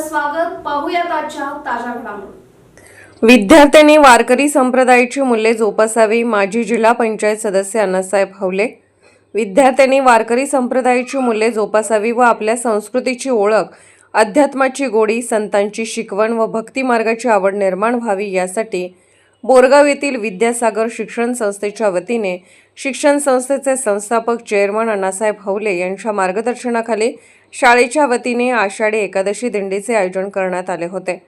स्वागत पाहूयात आजच्या ताज्या घडामोडी. विद्यार्थ्यांनी वारकरी संप्रदायाची मूल्ये जोपासावी माजी जिल्हा पंचायत सदस्य अण्णासाहेब हवले. विद्यार्थ्यांनी वारकरी संप्रदायाची मूल्ये जोपासावी व आपल्या संस्कृतीची ओळख अध्यात्माची गोडी संतांची शिकवण व भक्ती मार्गाची आवड निर्माण व्हावी यासाठी बोरगाव येथील विद्यासागर शिक्षण संस्थेच्या वतीने शिक्षण संस्थेचे संस्थापक चेअरमन अण्णासाहेब हवले यांच्या मार्गदर्शनाखाली शाळेच्या वतीने आषाढी एकादशी दिंडीचे आयोजन करण्यात आले होते.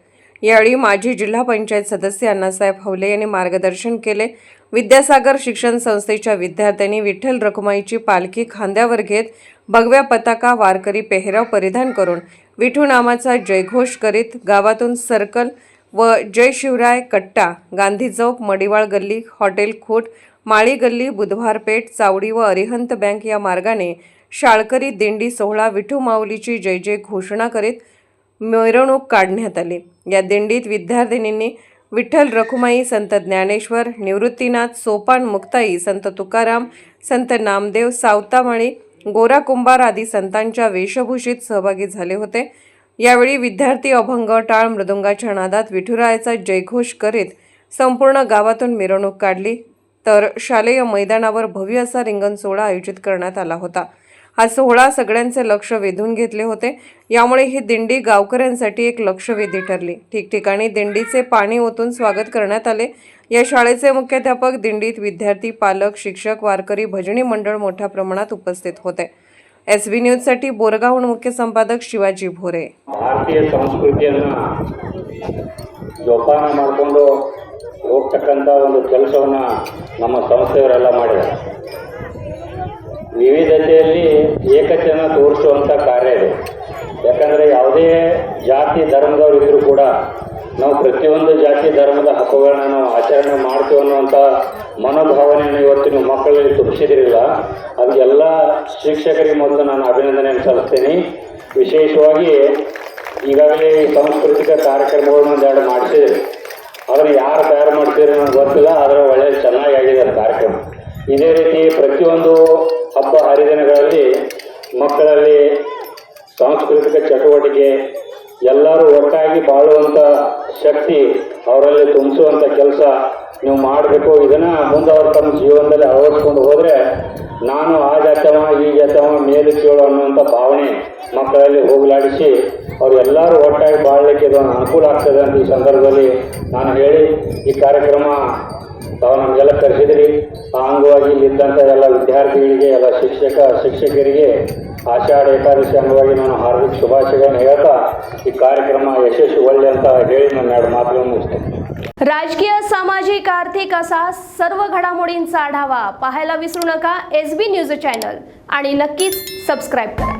यावेळी माजी जिल्हा पंचायत सदस्य अण्णासाहेब हवले यांनी मार्गदर्शन केले. विद्यासागर शिक्षण संस्थेच्या विद्यार्थ्यांनी विठ्ठल रखुमाईची पालखी खांद्यावर घेत भगव्या पताका वारकरी पेहराव परिधान करून विठू नामाचा जयघोष करीत गावातून सर्कल व जय शिवराय कट्टा गांधी चौक मडिवाळ गल्ली हॉटेल खोट माळी गल्ली बुधवार पेठ चावडी व अरिहंत बँक या मार्गाने शाळकरी दिंडी सोहळा विठू माऊलीची जय जय घोषणा करीत मिरवणूक काढण्यात आली. या दिंडीत विद्यार्थिनींनी विठ्ठल रखुमाई संत ज्ञानेश्वर निवृत्तीनाथ सोपान मुक्ताई संत तुकाराम संत नामदेव सावतामाळी गोरा कुंभार आदी संतांच्या वेशभूषेत सहभागी झाले होते. यावेळी विद्यार्थी अभंग टाळ मृदुंगाच्या नादात विठुरायाचा जयघोष करीत संपूर्ण गावातून मिरवणूक काढली. तर शालेय मैदानावर भव्य असा रिंगण सोहळा आयोजित करण्यात आला होता. हा सोहळा सगळ्यांचे लक्ष वेधून घेतले होते. यामुळे ही दिंडी गावकऱ्यांसाठी एक लक्षवेधी ठरली. ठिकठिकाणी दिंडीचे पाणी ओतून स्वागत करण्यात आले. या शाळेचे मुख्याध्यापक दिंडीत विद्यार्थी पालक शिक्षक वारकरी भजनी मंडळ मोठ्या प्रमाणात उपस्थित होते. एस बी न्यूजसाठी बोरगावहून मुख्य संपादक शिवाजी भोरे ಭಾರತೀಯ ಸಂಸ್ಕೃತಿಯನ್ನು ಜೋಪಾನ ಮಾಡಿಕೊಂಡು ಹೋಗ್ತಕ್ಕಂಥ ಒಂದು ಕೆಲಸವನ್ನು ನಮ್ಮ ಸಂಸ್ಥೆಯವರೆಲ್ಲ ಮಾಡಿದ್ದಾರೆ ವಿವಿಧತೆಯಲ್ಲಿ ಏಕತೆಯನ್ನು ತೋರಿಸುವಂಥ ಕಾರ್ಯ ಇದೆ ಯಾಕಂದರೆ ಯಾವುದೇ ಜಾತಿ ಧರ್ಮದವರು ಇದ್ದರೂ ಕೂಡ ನಾವು ಪ್ರತಿಯೊಂದು ಜಾತಿ ಧರ್ಮದ ಹಬ್ಬಗಳನ್ನ ನಾವು ಆಚರಣೆ ಮಾಡ್ತೀವಿ ಅನ್ನುವಂಥ ಮನೋಭಾವನೆಯನ್ನು ಇವತ್ತಿನ ಮಕ್ಕಳಲ್ಲಿ ತುಂಬಿಸಿದಿರಲಿಲ್ಲ. ಅದಕ್ಕೆಲ್ಲ ಶಿಕ್ಷಕರಿಗೆ ಮೊದಲು ನಾನು ಅಭಿನಂದನೆಯನ್ನು ಸಲ್ಲಿಸ್ತೀನಿ. ವಿಶೇಷವಾಗಿ ಈಗಾಗಲೇ ಈ ಸಾಂಸ್ಕೃತಿಕ ಕಾರ್ಯಕ್ರಮಗಳನ್ನ ಒಂದೆರಡು ಮಾಡಿಸಿದ್ರು. ಅದನ್ನು ಯಾರು ತಯಾರು ಮಾಡ್ತೀರಿ ನನಗೆ ಗೊತ್ತಿಲ್ಲ, ಆದರೆ ಒಳ್ಳೆ ಚೆನ್ನಾಗಿ ಆಗಿದೆ ಕಾರ್ಯಕ್ರಮ. ಇದೇ ರೀತಿ ಪ್ರತಿಯೊಂದು ಹಬ್ಬ ಹರಿದಿನಗಳಲ್ಲಿ ಮಕ್ಕಳಲ್ಲಿ ಸಾಂಸ್ಕೃತಿಕ ಚಟುವಟಿಕೆ ಎಲ್ಲರೂ ಒಟ್ಟಾಗಿ ಬಾಳುವಂಥ ಶಕ್ತಿ ಅವರಲ್ಲಿ ತುಂಬಿಸುವಂಥ ಕೆಲಸ ನೀವು ಮಾಡಬೇಕು. ಇದನ್ನು ಮುಂದೆ ಅವ್ರು ತಮ್ಮ ಜೀವನದಲ್ಲಿ ಅಳವಡಿಸ್ಕೊಂಡು ಹೋದರೆ ನಾನು ಆ ಜಾತವ ಈ ಜಾತವ ಮೇಲೆ ಕೇಳು ಅನ್ನುವಂಥ ಭಾವನೆ ಮಕ್ಕಳಲ್ಲಿ ಹೋಗಲಾಡಿಸಿ ಅವರೆಲ್ಲರೂ ಒಟ್ಟಾಗಿ ಬಾಳಲಿಕ್ಕೆ ಇದೊಂದು ಅನುಕೂಲ ಆಗ್ತದೆ ಅಂತ ಈ ಸಂದರ್ಭದಲ್ಲಿ ನಾನು ಹೇಳಿ ಈ ಕಾರ್ಯಕ್ರಮ ತಾವು ನಮಗೆಲ್ಲ ಕರೆಸಿದ್ರಿ ಆ ಅಂಗವಾಗಿ ಇಲ್ಲಿದ್ದಂಥ ಎಲ್ಲ ವಿದ್ಯಾರ್ಥಿಗಳಿಗೆ ಎಲ್ಲ ಶಿಕ್ಷಕ ಶಿಕ್ಷಕರಿಗೆ ಆಷಾಢ ಏಕಾದಶಿ ಅಂಗವಾಗಿ ನಾನು ಹಾರ್ದಿಕ ಶುಭಾಶಯಗಳನ್ನು ಹೇಳ್ತಾ ಈ ಕಾರ್ಯಕ್ರಮ ಯಶಸ್ವಿ ಒಳ್ಳೆ ಅಂತ ಹೇಳಿ ನನ್ನ ಎರಡು ಮಾತುಗಳನ್ನು ಮುಗಿಸ್ತೇನೆ राजकीय सामाजिक आर्थिक असा सर्व घडामोडींचा आढावा पाहायला विसरू नका एस बी न्यूज चॅनल आणि नक्कीच सबस्क्राईब करा